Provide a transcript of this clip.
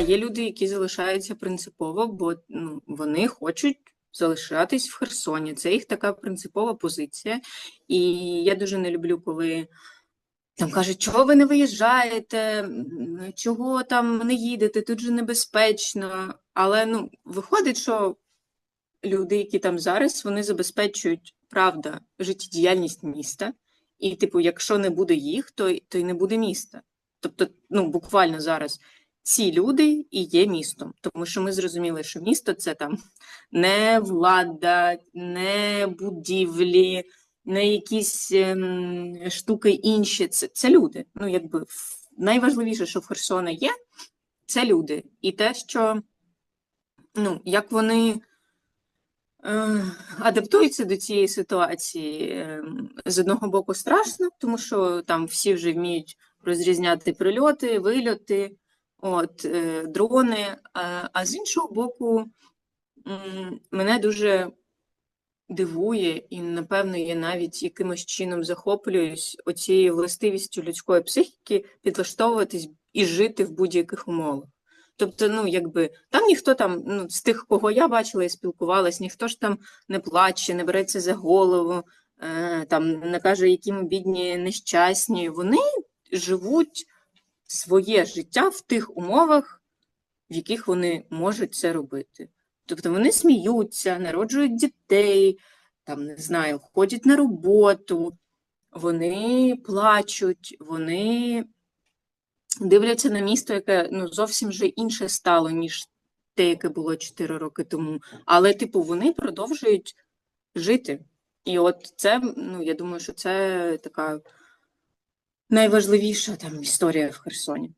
є люди, які залишаються принципово, бо ну, вони хочуть залишатись в Херсоні. Це їх така принципова позиція. І я дуже не люблю, коли там кажуть, чого ви не виїжджаєте, чого там не їдете, тут же небезпечно. Але ну, виходить, що люди, які там зараз, вони забезпечують правда життєдіяльність міста. І, типу, якщо не буде їх, то, то й не буде міста. Тобто, ну, буквально зараз ці люди і є містом, тому що ми зрозуміли, що місто це там не влада, не будівлі, не якісь ем, штуки інші. Це, це люди. Ну, якби найважливіше, що в Херсона є, це люди. І те, що ну, як вони е, адаптуються до цієї ситуації, ем, з одного боку страшно, тому що там всі вже вміють розрізняти прильоти, вильоти, от, е, дрони. А, з іншого боку, мене дуже дивує і, напевно, я навіть якимось чином захоплююсь оцією властивістю людської психіки підлаштовуватись і жити в будь-яких умовах. Тобто, ну, якби там ніхто там, ну, з тих, кого я бачила і спілкувалась, ніхто ж там не плаче, не береться за голову, е, там не каже, які ми бідні, нещасні. Вони живуть своє життя в тих умовах, в яких вони можуть це робити. Тобто вони сміються, народжують дітей, там, не знаю, ходять на роботу, вони плачуть, вони дивляться на місто, яке ну, зовсім вже інше стало, ніж те, яке було 4 роки тому. Але, типу, вони продовжують жити. І от це, ну, я думаю, що це така найважливіша там історія в Херсоні.